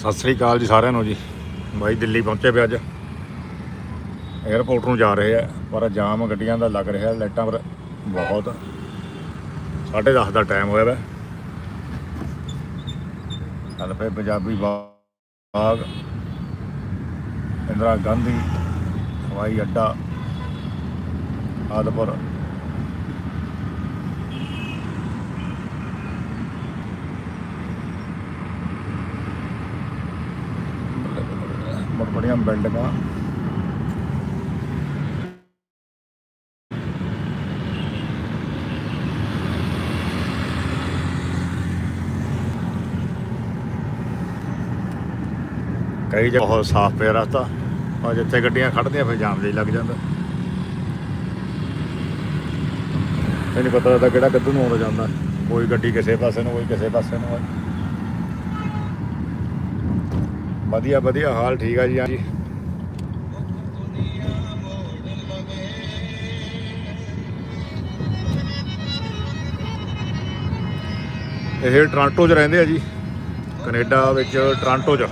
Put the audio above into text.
ਸਤਿ ਸ੍ਰੀ ਅਕਾਲ ਜੀ ਸਾਰਿਆਂ ਨੂੰ ਜੀ। ਬਾਈ ਦਿੱਲੀ ਪਹੁੰਚੇ ਪਿਆ ਅੱਜ। 에어ਪੋਰਟ ਨੂੰ ਜਾ ਰਹੇ ਆ, ਪਰ ਜਾਮ ਗੱਡੀਆਂ ਦਾ ਲੱਗ ਰਿਹਾ, ਲਾਈਟਾਂ ਪਰ ਬਹੁਤ। 10:30 ਦਾ ਟਾਈਮ ਹੋਇਆ ਵਾ। ਚੱਲ ਪਏ ਪੰਜਾਬੀ ਬਾਗ। ਇੰਦਰਾ ਗਾਂਧੀ, ਹਵਾਈ ਅੱਡਾ, ਆਦਪੁਰ। ਬਹੁਤ ਬੜੀਆਂ ਬਿਲਡਿੰਗਾਂ ਕਈ ਜਗ੍ਹਾ ਬਹੁਤ ਸਾਫ਼ ਪਿਆ ਰਸਤਾ। ਪਰ ਜਿੱਥੇ ਗੱਡੀਆਂ ਖੜਦੀਆਂ ਫਿਰ ਜਾਮ ਜਿਹੀ ਲੱਗ ਜਾਂਦਾ। ਇਹ ਪਤਾ ਲੱਗਦਾ ਕਿਹੜਾ ਕਿੱਧਰ ਨੂੰ ਆਉਂਦਾ ਜਾਂਦਾ। ਕੋਈ ਗੱਡੀ ਕਿਸੇ ਪਾਸੇ ਨੂੰ, ਕੋਈ ਕਿਸੇ ਪਾਸੇ ਨੂੰ ਵਧੀਆ ਵਧੀਆ ਹਾਲ ਠੀਕ ਆ ਜੀ ਹਾਂਜੀ ਇਹ ਟੋਰਾਂਟੋ 'ਚ ਰਹਿੰਦੇ ਆ ਜੀ, ਕੈਨੇਡਾ ਵਿੱਚ ਟੋਰਾਂਟੋ 'ਚ।